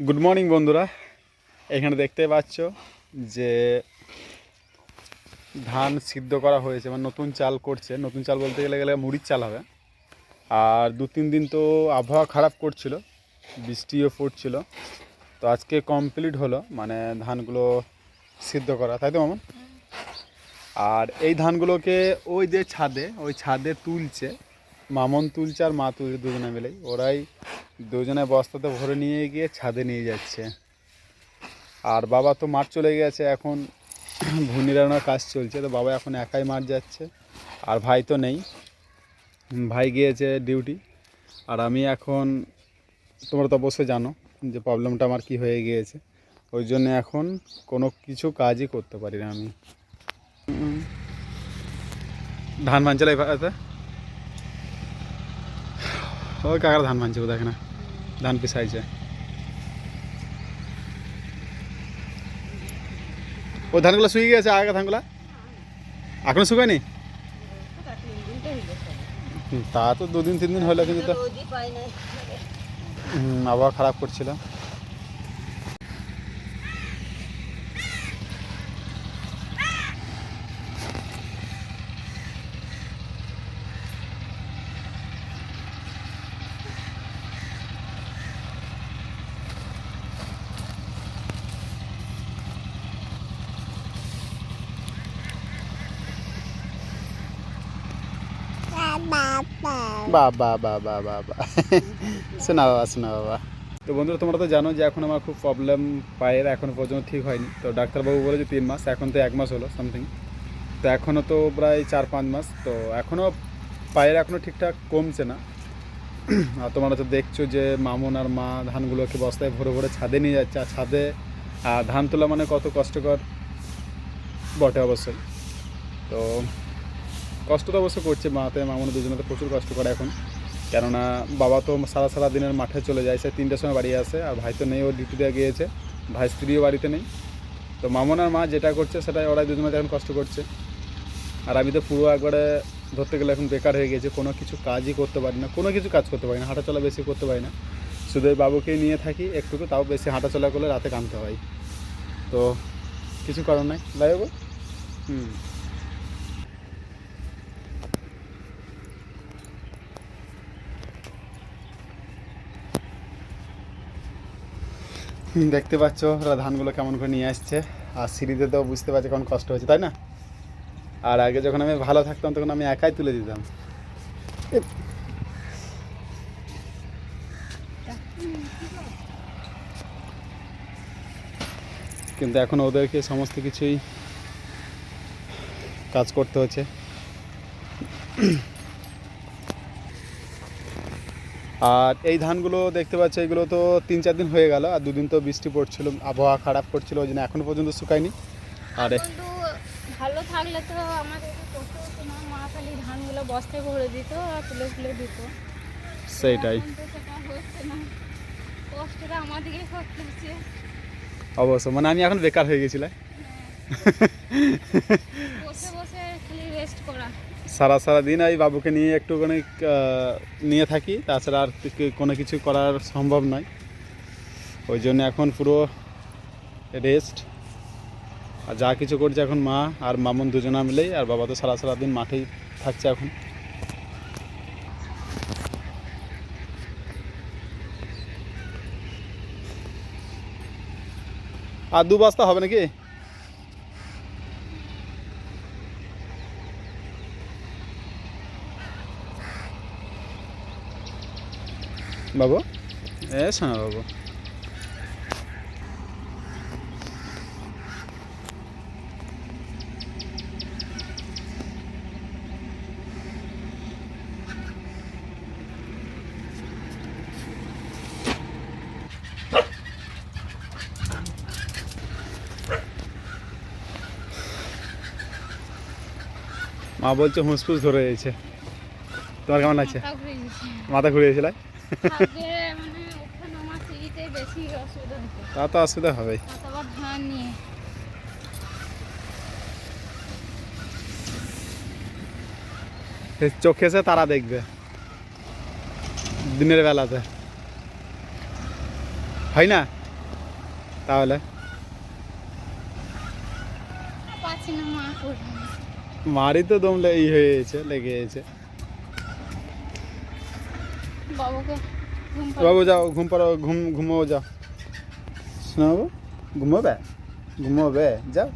Good morning বন্ধুরা। এখানে দেখতে পাচ্ছ যে ধান সিদ্ধ করা হয়েছে মানে নতুন চাল করছে। নতুন চাল বলতে গেলে গেলে মুড়ির চাল হবে। আর দু তিন দিন তো আবহাওয়া খারাপ করছিল বৃষ্টিও পড়ছিল। তো আজকে কমপ্লিট হলো মানে ধানগুলো সিদ্ধ করা। তাই তো মামন? আর এই ধানগুলোকে ওই যে ছাদে ওই ছাদে তুলছে। মামন তুলছে আর মা তুলছে দুজনে মিলেই ওরাই দুজনে বস্তাতে ভরে নিয়ে গিয়ে ছাদে নিয়ে যাচ্ছে। আর বাবা তো মাঠ চলে গেছে, এখন ভুনিরানোর কাজ চলছে, তো বাবা এখন একাই মাঠ যাচ্ছে। আর ভাই তো নেই। ভাই গিয়েছে ডিউটি আর আমি এখন, তোমরা তো অবশ্যই জানো যে প্রবলেমটা আমার কি হয়ে গিয়েছে। ওই জন্য এখন কোনো কিছু কাজই করতে পারি না আমি। ধান ভাঞ্চলে এবার ওই কাকার ধান ভাঙছে বোধ না ধান পিসাইছে ও ধানগুলো শুয়ে গেছে আগে ধানগুলা? এখনও শুকায়নি? তা তো দুদিন তিন দিন হলো কিন্তু হুম, আবহাওয়া খারাপ করছিল। বা বা বা বা বা বা শোনা বাবা শোনা বাবা। তো বন্ধুরা তোমরা তো জানো যে এখন আমার খুব প্রবলেম পায়ের এখনও পর্যন্ত ঠিক হয়নি। তো ডাক্তারবাবু বলেছে তিন মাস এখন তো এক মাস হলো সামথিং তো এখনও তো প্রায় চার পাঁচ মাস। তো এখনও পায়ের এখনও ঠিকঠাক কমছে না। আর তোমরা তো দেখছ যে মামুন আর মা ধানগুলোকে বস্তায় ভরে ভরে ছাদে নিয়ে যাচ্ছে। আর ছাদে আর ধান তোলা মানে কত কষ্টকর বটে অবশ্যই। তো কষ্ট তো অবশ্য করছে মাতে মামুন দুজনে তো প্রচুর কষ্ট করে এখন। কেননা, বাবা তো সারা সারা দিনের মাঠে চলে যায়, সে তিনটের সময় বাড়ি আসে, আর ভাই তো নেই, ও দেওয়া গিয়েছে, ভাই স্ত্রীও বাড়িতে নেই। তো মামুন আর মা যেটা করছে, সেটাই ওরাই দুজনে এখন কষ্ট করছে। আর আমি তো পুরো একবারে ধরতে গেলে এখন বেকার হয়ে গেছে, কোনো কিছু কাজই করতে পারি না, কোনো কিছু কাজ করতে পারি না, হাঁটাচলা বেশি করতে পারি না। শুধু ওই বাবুকেই নিয়ে থাকি একটুকু, তাও বেশি হাঁটাচলা করলে রাতে কামতে হয় তো কিছু করার নাই। তাই বাবু? হুম। দেখতে পাচ্ছ ওরা ধানগুলো কেমন করে নিয়ে আসছে। আর সিঁড়িতে তো বুঝতে পারছে কেমন কষ্ট হচ্ছে, তাই না? আর আগে যখন আমি ভালো থাকতাম, তখন আমি একাই তুলে দিতাম। কিন্তু এখন ওদেরকে সমস্ত কিছুই কাজ করতে হচ্ছে। আর এই ধানগুলো দেখতে পাচ্ছ এগুলো তো তিন চার দিন হয়ে গেল আর দুদিন তো বৃষ্টি পড়ছিল আবহাওয়া খারাপ করছিল ওই জন্য এখনও পর্যন্ত শুকায়নি। আর ভালো থাকলে তো আমাদের এত কষ্ট হতো না মা খালি ধানগুলো বস্তায় ভরে দিত আর তুলে তুলে দিত। সেইটাই। কষ্টটা আমাদেরকে করতে হচ্ছে অবশ্য মানে আমি এখন বেকার হয়ে গেছিলাম বসে বসে খালি রেস্ট করা। সারা সারা দিন এই বাবুকে নিয়ে একটুখানি নিয়ে থাকি। তাছাড়া আর কোনো কিছু করার সম্ভব নয়। ওই জন্য এখন পুরো রেস্ট আর যা কিছু করছে এখন মা আর মামুন দুজনা মিলেই, আর বাবা তো সারা সারা দিন মাঠেই থাকছে এখন। আর দু বস্তা হবে নাকি? বাবু? এ শোনা বাবু। মা বলছে হুসফুস ধরে গেছে তোমার কেমন লাগছে মাথা ঘুরে গেছে। মাথা ঘুরে গেছিল মানে তা তো অসুবিধা সে চোখে সে তারা দেখবে। দিনের বেলাতে। হয় না? তাহলে? পাচ্ছি না মা করবে না। মারই তো দম লে- ই হয়ে গেছে লেগে গেছে। বাবুকে বাবু যাও ঘুম পাড়ো ঘুম ঘুমো যাও। শোনাবো? ঘুমোবে? ঘুমোবে? যাও।